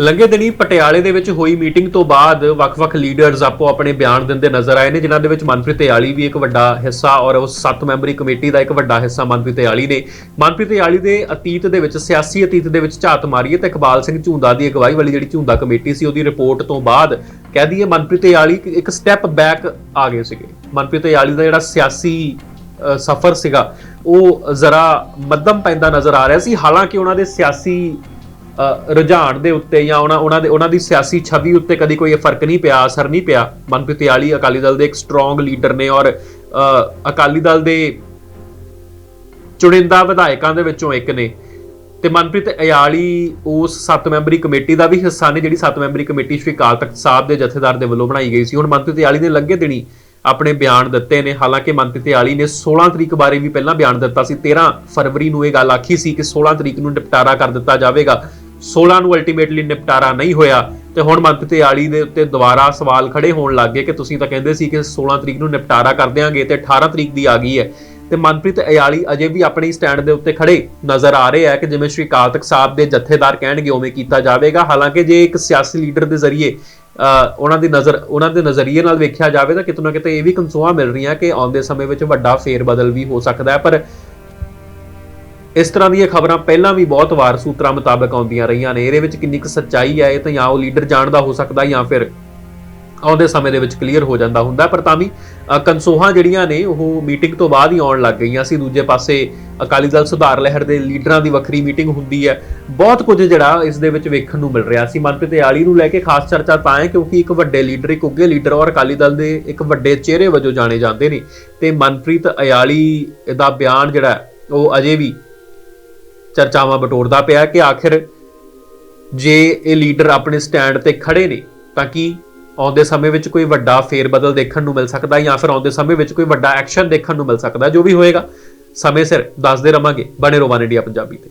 ਲੰਘੇ ਦਿਨੀ ਪਟਿਆਲੇ ਦੇ ਵਿੱਚ ਹੋਈ ਮੀਟਿੰਗ ਤੋਂ ਬਾਅਦ ਵੱਖ-ਵੱਖ ਲੀਡਰਸ ਆਪੋ ਆਪਣੇ ਬਿਆਨ ਦਿੰਦੇ ਨਜ਼ਰ ਆਏ ਨੇ, ਜਿਨ੍ਹਾਂ ਦੇ ਵਿੱਚ ਮਨਪ੍ਰੀਤ ਇਆਲੀ ਵੀ ਇੱਕ ਵੱਡਾ ਹਿੱਸਾ ਔਰ ਉਸ 7 ਮੈਂਬਰੀ ਕਮੇਟੀ ਦਾ ਇੱਕ ਵੱਡਾ ਹਿੱਸਾ ਮਨਪ੍ਰੀਤ ਇਆਲੀ ਨੇ। ਮਨਪ੍ਰੀਤ ਇਆਲੀ ਦੇ ਅਤੀਤ ਦੇ ਵਿੱਚ, ਸਿਆਸੀ ਅਤੀਤ ਦੇ ਵਿੱਚ ਝਾਤ ਮਾਰੀਏ ਤੇ ਇਕਬਾਲ ਸਿੰਘ ਝੁੰਦਾ ਦੀ ਅਗਵਾਈ ਵਾਲੀ ਜਿਹੜੀ ਝੁੰਦਾ ਕਮੇਟੀ ਸੀ, ਉਹਦੀ ਰਿਪੋਰਟ ਤੋਂ ਬਾਅਦ ਕਹਿ ਦਈਏ ਮਨਪ੍ਰੀਤ ਇਆਲੀ ਇੱਕ ਸਟੈਪ ਬੈਕ ਆ ਗਏ ਸੀਗੇ। ਮਨਪ੍ਰੀਤ ਇਆਲੀ ਦਾ ਜਿਹੜਾ ਸਿਆਸੀ ਸਫ਼ਰ ਸੀਗਾ, ਉਹ ਜ਼ਰਾ ਮੱਧਮ ਪੈਂਦਾ ਨਜ਼ਰ ਆ ਰਿਹਾ ਸੀ। ਹਾਲਾਂਕਿ ਉਹਨਾਂ ਦੇ ਸਿਆਸੀ ਰੁਝਾਨ ਦੇ ਉੱਤੇ ਜਾਂ ਉਹਨਾਂ ਉਹਨਾਂ ਦੇ ਉਹਨਾਂ ਦੀ ਸਿਆਸੀ ਛਵੀ ਉੱਤੇ ਕਦੀ ਕੋਈ ਫ਼ਰਕ ਨਹੀਂ ਪਿਆ, ਅਸਰ ਨਹੀਂ ਪਿਆ। ਮਨਪ੍ਰੀਤ ਆਲੀ ਅਕਾਲੀ ਦਲ ਦੇ ਇੱਕ ਸਟਰੋਂਗ ਲੀਡਰ ਨੇ ਔਰ ਅਕਾਲੀ ਦਲ ਦੇ ਚੁਣਿੰਦਾ ਵਿਧਾਇਕਾਂ ਦੇ ਵਿੱਚੋਂ ਇੱਕ ਨੇ। ਤੇ ਮਨਪ੍ਰੀਤ ਅਯਾਲੀ ਉਸ 7 ਮੈਂਬਰੀ ਕਮੇਟੀ ਦਾ ਵੀ ਹਿੱਸਾ ਨੇ, ਜਿਹੜੀ 7 ਮੈਂਬਰੀ ਕਮੇਟੀ ਸ਼੍ਰੀ ਅਕਾਲ ਤਖਤ ਸਾਹਿਬ ਦੇ ਜਥੇਦਾਰ ਦੇ ਵੱਲੋਂ ਬਣਾਈ ਗਈ ਸੀ। ਹੁਣ ਮਨਪ੍ਰੀਤ ਅਯਾਲੀ ਨੇ ਲੱਗੇ ਦਿਨੀ ਆਪਣੇ ਬਿਆਨ ਦਿੱਤੇ ਨੇ। ਹਾਲਾਂਕਿ ਮਨਪ੍ਰੀਤ ਅਯਾਲੀ ਨੇ 16 ਤਰੀਕ ਬਾਰੇ ਵੀ ਪਹਿਲਾਂ ਬਿਆਨ ਦਿੱਤਾ ਸੀ। 13 ਫਰਵਰੀ ਨੂੰ ਇਹ ਗੱਲ ਆਖੀ ਸੀ ਕਿ 16 ਤਰੀਕ ਨੂੰ ਨਿਪਟਾਰਾ ਕਰ ਦਿੱਤਾ ਜਾਵੇਗਾ। 16 ਨੂੰ ਅਲਟੀਮੇਟਲੀ ਨਿਪਟਾਰਾ ਨਹੀਂ ਹੋਇਆ ਤੇ ਹੁਣ ਮਨਪ੍ਰੀਤ ਅਯਾਲੀ ਦੇ ਉੱਤੇ ਦੁਬਾਰਾ ਸਵਾਲ ਖੜੇ ਹੋਣ ਲੱਗ ਗਏ ਕਿ ਤੁਸੀਂ ਤਾਂ ਕਹਿੰਦੇ ਸੀ ਕਿ 16 ਤਰੀਕ ਨੂੰ ਨਿਪਟਾਰਾ ਕਰ ਦਿਆਂਗੇ ਤੇ 18 ਤਰੀਕ ਦੀ ਆ ਗਈ ਹੈ। ਤੇ ਮਨਪ੍ਰੀਤ ਅਯਾਲੀ ਅਜੇ ਵੀ ਆਪਣੀ ਸਟੈਂਡ ਦੇ ਉੱਤੇ ਖੜੇ ਨਜ਼ਰ ਆ ਰਹੇ ਆ ਕਿ ਜਿਵੇਂ ਸ਼੍ਰੀ ਕਾਲ ਤਖਤ ਸਾਹਿਬ ਦੇ ਜਥੇਦਾਰ ਕਹਿਣਗੇ ਉਵੇਂ ਕੀਤਾ ਜਾਵੇਗਾ। ਹਾਲਾਂਕਿ ਜੇ ਇੱਕ ਸਿਆਸੀ ਲੀਡਰ ਦੇ ਜ਼ਰੀਏ ਅ, ਉਹਨਾਂ ਦੀ ਨਜ਼ਰ ਉਹਨਾਂ ਦੇ ਨਜ਼ਰੀਏ ਨਾਲ ਵੇਖਿਆ ਜਾਵੇ ਤਾਂ ਕਿਤੇ ਨਾ ਕਿਤੇ ਇਹ ਵੀ ਕਨਸੂਆਂ ਮਿਲ ਰਹੀਆਂ ਕਿ ਆਉਂਦੇ ਸਮੇਂ ਵਿੱਚ ਵੱਡਾ ਫੇਰ ਬਦਲ ਵੀ ਹੋ ਸਕਦਾ ਹੈ। ਪਰ ਇਸ ਤਰ੍ਹਾਂ ਦੀਆਂ ਖਬਰਾਂ ਪਹਿਲਾਂ ਵੀ ਬਹੁਤ ਵਾਰ ਸੂਤਰਾਂ ਮੁਤਾਬਕ ਆਉਂਦੀਆਂ ਰਹੀਆਂ ਨੇ। ਇਹਦੇ ਵਿੱਚ ਕਿੰਨੀ ਕੁ ਸੱਚਾਈ ਹੈ ਇਹ ਤਾਂ ਜਾਂ ਉਹ ਲੀਡਰ ਜਾਣਦਾ ਹੋ ਸਕਦਾ ਜਾਂ ਫਿਰ ਆਉਂਦੇ ਸਮੇਂ ਦੇ ਵਿੱਚ ਕਲੀਅਰ ਹੋ ਜਾਂਦਾ ਹੁੰਦਾ। ਪਰ ਤਾਂ ਵੀ ਅ, ਜਿਹੜੀਆਂ ਨੇ ਉਹ ਮੀਟਿੰਗ ਤੋਂ ਬਾਅਦ ਹੀ ਆਉਣ ਲੱਗ ਗਈਆਂ ਸੀ। ਦੂਜੇ ਪਾਸੇ ਅਕਾਲੀ ਦਲ ਸੁਧਾਰ ਲਹਿਰ ਦੇ ਲੀਡਰਾਂ ਦੀ ਵੱਖਰੀ ਮੀਟਿੰਗ ਹੁੰਦੀ ਹੈ। ਬਹੁਤ ਕੁਝ ਜਿਹੜਾ ਇਸ ਦੇ ਵਿੱਚ ਵੇਖਣ ਨੂੰ ਮਿਲ ਰਿਹਾ ਸੀ। ਮਨਪ੍ਰੀਤ ਆਲੀ ਨੂੰ ਲੈ ਕੇ ਖਾਸ ਚਰਚਾ ਤਾਂ ਹੈ ਕਿਉਂਕਿ ਇੱਕ ਵੱਡੇ ਲੀਡਰ ਇੱਕ ਉੱਗੇ ਲੀਡਰ ਔਰ ਅਕਾਲੀ ਦਲ ਦੇ ਇੱਕ ਵੱਡੇ ਚਿਹਰੇ ਵਜੋਂ ਜਾਣੇ ਜਾਂਦੇ ਨੇ। ਤੇ ਮਨਪ੍ਰੀਤ ਅਯਾਲੀ ਦਾ ਬਿਆਨ ਜਿਹੜਾ ਉਹ ਅਜੇ ਵੀ ਚਰਚਾਵਾਂ ਬਟੋਰਦਾ ਪਿਆ ਕਿ ਆਖਿਰ ਜੇ ਇਹ ਲੀਡਰ ਆਪਣੇ ਸਟੈਂਡ ਤੇ ਖੜੇ ਨੇ, ਤਾਂ ਕਿ ਆਉਂਦੇ ਸਮੇਂ ਵਿੱਚ ਕੋਈ ਵੱਡਾ ਫੇਰ ਬਦਲ ਦੇਖਣ ਨੂੰ ਮਿਲ ਸਕਦਾ ਜਾਂ ਫਿਰ ਆਉਂਦੇ ਸਮੇਂ ਵਿੱਚ ਕੋਈ ਵੱਡਾ ਐਕਸ਼ਨ ਦੇਖਣ ਨੂੰ ਮਿਲ ਸਕਦਾ, ਜੋ ਵੀ ਹੋਏਗਾ। ਸਮੇਂ ਸਿਰ ਦੱਸਦੇ ਰਵਾਂਗੇ। ਬਣੇ ਰੋਵਾਨ ਇੰਡੀਆ ਪੰਜਾਬੀ ਤੇ।